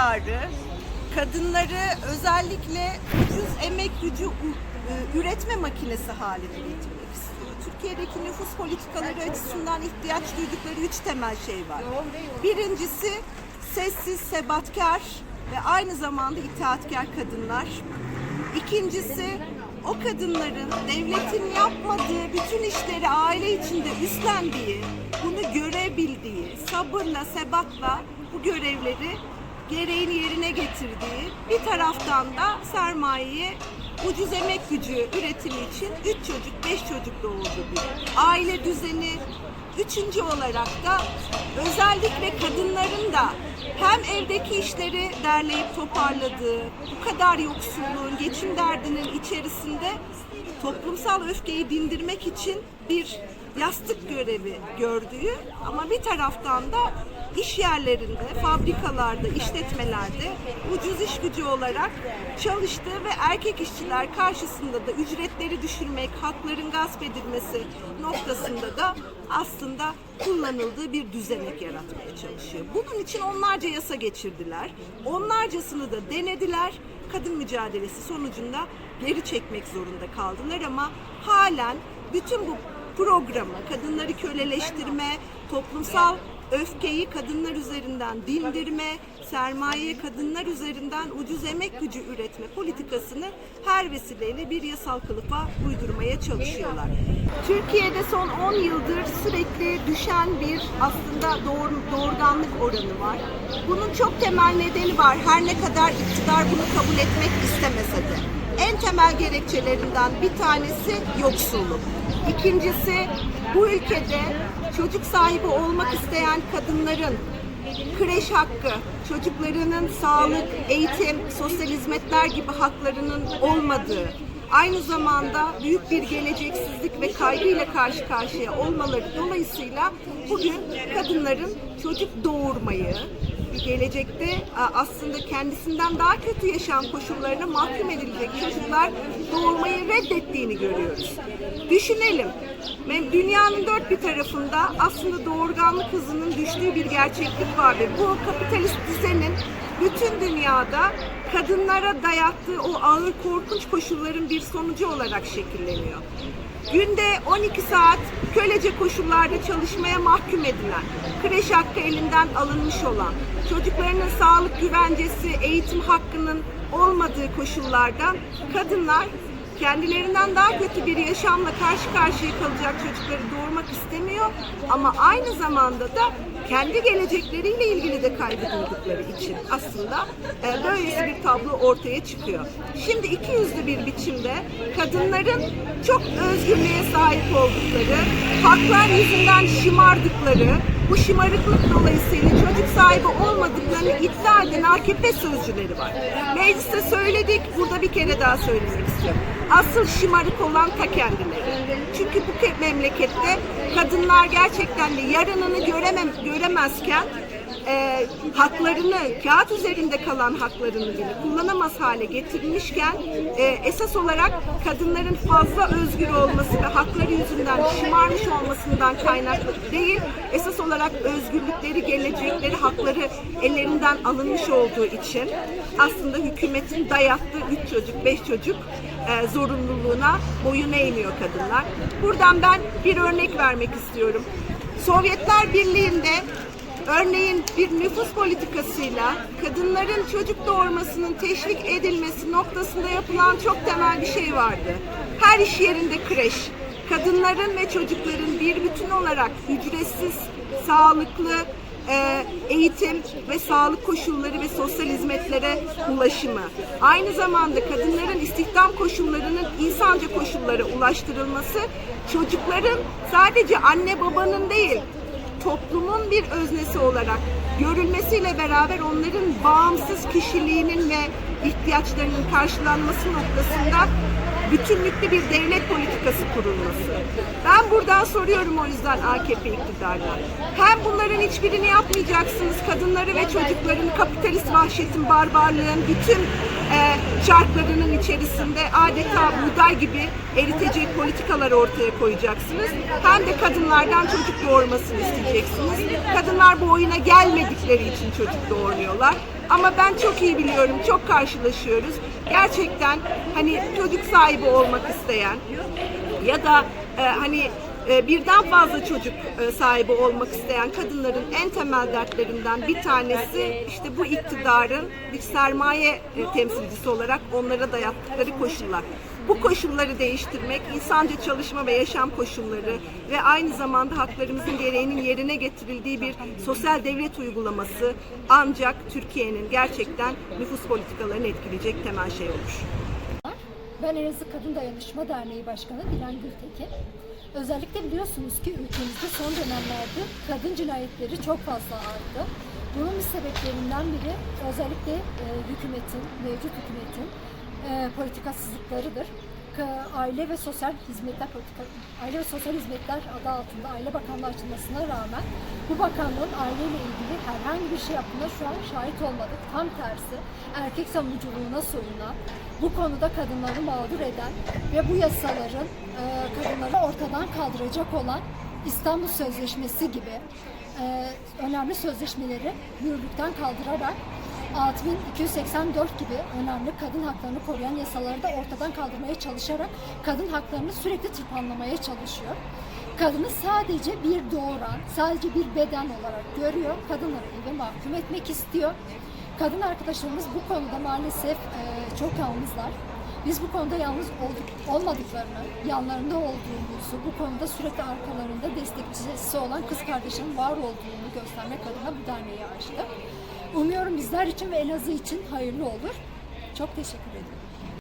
kararı kadınları özellikle ucuz emek gücü e, üretme makinesi haline getirmek istiyor. Türkiye'deki nüfus politikaları açısından ihtiyaç duydukları üç temel şey var. Birincisi sessiz, sebatkar ve aynı zamanda itaatkar kadınlar. İkincisi o kadınların devletin yapmadığı bütün işleri aile içinde üstlendiği, bunu görebildiği, sabırla, sebatla bu görevleri gereğini yerine getirdiği, bir taraftan da sermayeyi ucuz emek gücü üretimi için 3 çocuk, 5 çocuk doğurdu bir aile düzeni. Üçüncü olarak da özellikle kadınların da hem evdeki işleri derleyip toparladığı, bu kadar yoksulluğun, geçim derdinin içerisinde toplumsal öfkeyi dindirmek için bir yastık görevi gördüğü ama bir taraftan da iş yerlerinde, fabrikalarda, işletmelerde ucuz iş gücü olarak çalıştığı ve erkek işçiler karşısında da ücretleri düşürmek, hakların gasp edilmesi noktasında da aslında kullanıldığı bir düzenek yaratmaya çalışıyor. Bunun için onlarca yasa geçirdiler. Onlarcasını da denediler. Kadın mücadelesi sonucunda geri çekmek zorunda kaldılar ama halen bütün bu programı kadınları köleleştirme, toplumsal öfkeyi kadınlar üzerinden dindirme, sermayeyi kadınlar üzerinden ucuz emek gücü üretme politikasını her vesileyle bir yasal kılıfa uydurmaya çalışıyorlar. Türkiye'de son 10 yıldır sürekli düşen bir aslında doğur, doğurganlık oranı var. Bunun çok temel nedeni var. Her ne kadar iktidar bunu kabul etmek istemese de. En temel gerekçelerinden bir tanesi yoksulluk. İkincisi bu ülkede çocuk sahibi olmak isteyen kadınların kreş hakkı, çocuklarının sağlık, eğitim, sosyal hizmetler gibi haklarının olmadığı, aynı zamanda büyük bir geleceksizlik ve kaygıyla karşı karşıya olmaları dolayısıyla bugün kadınların çocuk doğurmayı, gelecekte aslında kendisinden daha kötü yaşam koşullarına mahkum edilecek çocuklar doğurmayı reddettiğini görüyoruz. Düşünelim, dünyanın dört bir tarafında aslında doğurganlık hızının düştüğü bir gerçeklik var ve bu kapitalist düzenin bütün dünyada kadınlara dayattığı o ağır korkunç koşulların bir sonucu olarak şekilleniyor. Günde 12 saat kölece koşullarda çalışmaya mahkum edilen, kreş hakkı elinden alınmış olan, çocuklarının sağlık güvencesi, eğitim hakkının olmadığı koşullarda kadınlar kendilerinden daha kötü bir yaşamla karşı karşıya kalacak çocukları doğurmak istemiyor ama aynı zamanda da kendi gelecekleriyle ilgili de kaygı duydukları için aslında e, böylesi bir tablo ortaya çıkıyor. Şimdi iki yüzlü bir biçimde kadınların çok özgürlüğe sahip oldukları, haklar yüzünden şımardıkları, bu şımarıklık dolayısıyla çocuk sahibi olmadıklarını iddia eden AKP sözcüleri var. Mecliste söyledik, burada bir kere daha söylemek istiyorum. Asıl şımarık olan ta kendileri. Çünkü bu ke- memlekette kadınlar gerçekten de yarınını göremem, göremezken e, haklarını, kağıt üzerinde kalan haklarını bile kullanamaz hale getirilmişken e, esas olarak kadınların fazla özgür olması ve hakları yüzünden şımarmış olmasından kaynaklı değil, esas olarak özgürlükleri, gelecekleri, hakları ellerinden alınmış olduğu için aslında hükümetin dayattığı üç çocuk, beş çocuk e, zorunluluğuna boyun eğmiyor kadınlar. Buradan ben bir örnek vermek istiyorum. Sovyetler Birliği'nde Örneğin bir nüfus politikasıyla kadınların çocuk doğurmasının teşvik edilmesi noktasında yapılan çok temel bir şey vardı. Her iş yerinde kreş, kadınların ve çocukların bir bütün olarak ücretsiz, sağlıklı e, eğitim ve sağlık koşulları ve sosyal hizmetlere ulaşımı. Aynı zamanda kadınların istihdam koşullarının insanca koşullara ulaştırılması, çocukların sadece anne babanın değil, toplumun bir öznesi olarak görülmesiyle beraber onların bağımsız kişiliğinin ve ihtiyaçlarının karşılanması noktasında bütünlüklü bir devlet politikası kurulması. Ben buradan soruyorum o yüzden AKP iktidarına. Hem bunların hiçbirini yapmayacaksınız, kadınları ve çocukların kapitalist vahşetin, barbarlığın bütün e, içerisinde adeta buğday gibi eritecek politikalar ortaya koyacaksınız. Hem de kadınlardan çocuk doğurmasını isteyeceksiniz. Kadınlar bu oyuna gelmedikleri için çocuk doğurmuyorlar. Ama ben çok iyi biliyorum, çok karşılaşıyoruz. Gerçekten hani çocuk sahibi olmak isteyen ya da e, hani birden fazla çocuk e, sahibi olmak isteyen kadınların en temel dertlerinden bir tanesi işte bu iktidarın bir sermaye e, temsilcisi olarak onlara dayattıkları koşullar. Bu koşulları değiştirmek, insanca çalışma ve yaşam koşulları ve aynı zamanda haklarımızın gereğinin yerine getirildiği bir sosyal devlet uygulaması ancak Türkiye'nin gerçekten nüfus politikalarını etkileyecek temel şey olur. Ben Elazığ Kadın Dayanışma Derneği Başkanı Dilan Gültekin. Özellikle biliyorsunuz ki ülkemizde son dönemlerde kadın cinayetleri çok fazla arttı. Bunun bir sebeplerinden biri özellikle e, hükümetin, mevcut hükümetin e, politikasızlıklarıdır. Aile ve Sosyal Hizmetler Aile ve Sosyal Hizmetler adı altında Aile Bakanlığı açılmasına rağmen bu bakanlığın aileyle ilgili herhangi bir şey yaptığına şu an şahit olmadık. Tam tersi erkek savunuculuğuna soyunan, bu konuda kadınları mağdur eden ve bu yasaların e, kadınları ortadan kaldıracak olan İstanbul Sözleşmesi gibi e, önemli sözleşmeleri yürürlükten kaldırarak 6284 gibi önemli kadın haklarını koruyan yasaları da ortadan kaldırmaya çalışarak kadın haklarını sürekli tırpanlamaya çalışıyor. Kadını sadece bir doğuran, sadece bir beden olarak görüyor. Kadınları eve mahkum etmek istiyor. Kadın arkadaşlarımız bu konuda maalesef e, çok yalnızlar. Biz bu konuda yalnız olduk, olmadıklarını, yanlarında olduğumuzu, bu konuda sürekli arkalarında destekçisi olan kız kardeşinin var olduğunu göstermek adına bu derneği açtık. Umuyorum bizler için ve Elazığ için hayırlı olur. Çok teşekkür ederim.